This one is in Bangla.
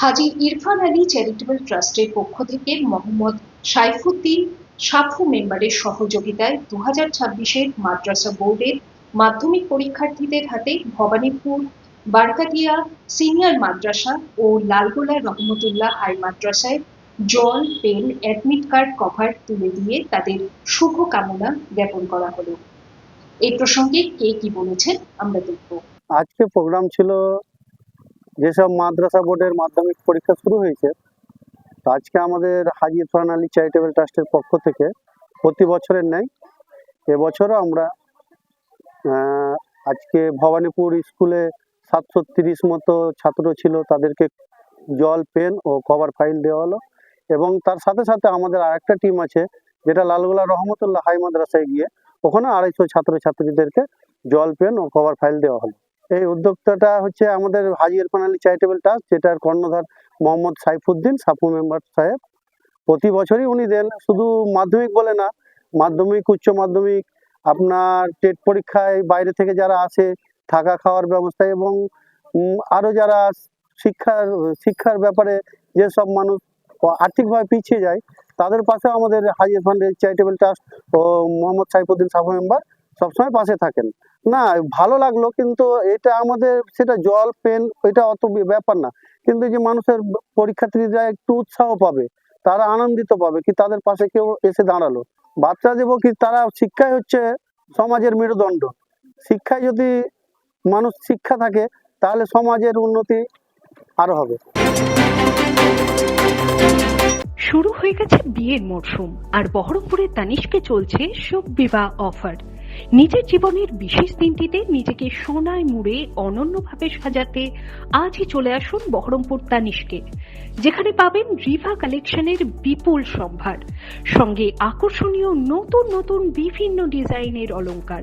হাজী ইরফান আলী চ্যারিটেবল ট্রাস্টের পক্ষ থেকে মোহাম্মদ সাইফুদ্দিন সাফু মেম্বারের সহযোগিতায় দু হাজার ছাব্বিশের মাদ্রাসা বোর্ডের মাধ্যমিক পরীক্ষার্থীদের হাতে ভবানীপুর বারকাতিয়া সিনিয়র মাদ্রাসা ও লালগোলা রহমতুল্লাহ হাই মাদ্রাসায় জল, পেন, অ্যাডমিট কার্ড কভার তুলে দিয়ে তাদের শুভ কামনা জ্ঞাপন করা হলো। এই প্রসঙ্গে কে কি বলেছেন আমরা দেখব। আজকে প্রোগ্রাম ছিল যেসব মাদ্রাসা বোর্ডের মাধ্যমিক পরীক্ষা শুরু হয়েছে আজকে আমাদের হাজির ইরফান আলী চ্যারিটেবল ট্রাস্টের পক্ষ থেকে প্রতি বছরের ন্যায় এবছরও আমরা আজকে ভবানীপুর স্কুলে সাতশো তিরিশ মতো ছাত্র ছিল, তাদেরকে জল, পেন ও কভার ফাইল দেওয়া হলো এবং তার সাথে সাথে আমাদের আরেকটা টিম আছে যেটা লালগোলা রহমতুল্লাহ হাই মাদ্রাসায় গিয়ে ওখানে আড়াইশো ছাত্রছাত্রীদেরকে জল, পেন ও কভার ফাইল দেওয়া হলো। এই উদ্যোক্তাটা হচ্ছে আমাদের হাজি ইরফান আলী চ্যারিটেবল ট্রাস্ট যেটার কর্ণধার মোহাম্মদ সাইফুদ্দিন সাফু মেম্বার সাহেব। প্রতি বছরই উনি দেন। শুধু মাধ্যমিক বলে না মাধ্যমিক উচ্চ মাধ্যমিক আপনার টেট পরীক্ষায় বাইরে থেকে যারা আসে থাকা খাওয়ার ব্যবস্থা এবং উম, আরও যারা শিক্ষার শিক্ষার ব্যাপারে যেসব মানুষ আর্থিকভাবে পিছিয়ে যায় তাদের পাশে আমাদের হাজি ইরফান চ্যারিটেবল ট্রাস্ট ও মোহাম্মদ সাইফুদ্দিন সাফু মেম্বার সবসময় পাশে থাকেন। না, ভালো লাগল কিন্তু এটা আমাদের, সেটা জল, পেন, এটা অত ব্যাপার না। কিন্তু যে মানুষের পরীক্ষার্থীরা একটু উৎসাহ পাবে, তারা আনন্দিত পাবে কি তাদের পাশে কেউ এসে দাঁড়াল। বাচ্চা দেবো কি তারা শিক্ষাই হচ্ছে সমাজের মেরুদণ্ড। শিক্ষায় যদি মানুষ শিক্ষা থাকে, তাহলে সমাজের উন্নতি আরও হবে। শুরু হয়ে গেছে বিয়ের মরশুম, আর বহরমপুরের তানিশকে চলছে শোক বিবাহ অফার। নিজের জীবনের বিশেষ দিনটিতে নিজেকে সোনায় মুড়ে অনন্যভাবে সাজাতে আজই চলে আসুন বহরমপুর তানিশকে, যেখানে পাবেন রিভা কালেকশনের বিপুল সম্ভার, সঙ্গে আকর্ষণীয় নতুন নতুন বিভিন্ন ডিজাইনের অলংকার।